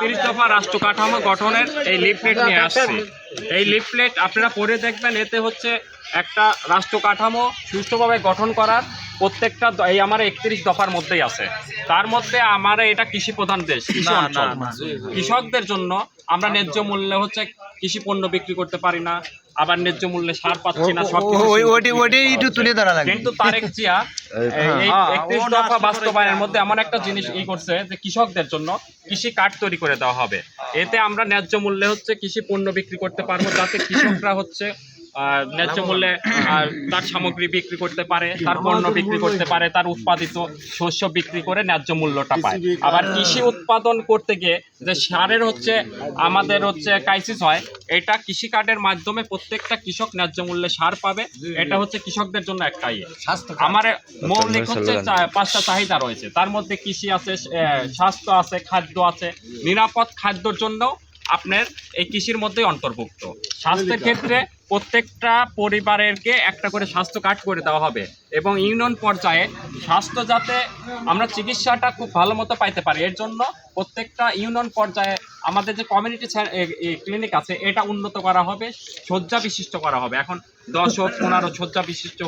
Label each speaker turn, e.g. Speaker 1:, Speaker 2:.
Speaker 1: একত্রিশ দফা রাষ্ট্র কাঠামো গঠনের এই লিফলেট নিয়ে আসছে। এই লিফলেট আপনারা পড়ে দেখবেন, এতে হচ্ছে একটা রাষ্ট্র কাঠামো সুষ্ঠুভাবে গঠন করার প্রত্যেকটা এই আমার একত্রিশ দফার মধ্যেই আছে। তার মধ্যে আমার এটা কৃষি প্রধান দেশ কৃষি অঞ্চল। কৃষকদের জন্য আমরা ন্যায্য মূল্যে হচ্ছে কৃষি পণ্য বিক্রি করতে পারি না আবার ন্যায্য মূল্যে সার পাচ্ছি না
Speaker 2: একটু তুলে ধরা
Speaker 1: কিন্তু তারেক জিয়া একত্রিশ দফা বাস্তবায়নের মধ্যে এমন একটা জিনিস ই করছে যে কৃষকদের জন্য কৃষি কার্ড তৈরি করে দেওয়া হবে। এতে আমরা ন্যায্য মূল্যে হচ্ছে কৃষি পণ্য বিক্রি করতে পারব যাতে কৃষকরা হচ্ছে ন্যায্য মূল্যে তার সামগ্রী বিক্রি করতে পারে তার পণ্য বিক্রি করতে পারে তার উৎপাদিত শস্য বিক্রি করে ন্যায্য মূল্যটা পায়। আবার কৃষি উৎপাদন করতে গিয়ে যে সারের হচ্ছে আমাদের হচ্ছে ক্রাইসিস হয় এটা কৃষি কার্ডের মাধ্যমে প্রত্যেকটা কৃষক ন্যায্য মূল্যে সার পাবে। এটা হচ্ছে কৃষকদের জন্য একটা ইয়ে। আমার মৌলিক হচ্ছে পাঁচটা চাহিদা রয়েছে। তার মধ্যে কৃষি আছে স্বাস্থ্য আছে খাদ্য আছে। নিরাপদ খাদ্যর জন্য আপনার এই কৃষির মধ্যেই অন্তর্ভুক্ত। স্বাস্থ্যের ক্ষেত্রে প্রত্যেকটা পরিবারেরকে একটা করে স্বাস্থ্য কার্ড করে দেওয়া হবে এবং ইউনিয়ন পর্যায়ে স্বাস্থ্য যাতে আমরা চিকিৎসাটা খুব ভালো মতো পাইতে পারি। এর জন্য প্রত্যেকটা ইউনিয়ন পর্যায়ে আমাদের যে কমিউনিটি ক্লিনিক আছে এটা উন্নত করা হবে শয্যা বিশিষ্ট করা হবে। এখন দশ হোক পনেরো শয্যা বিশিষ্ট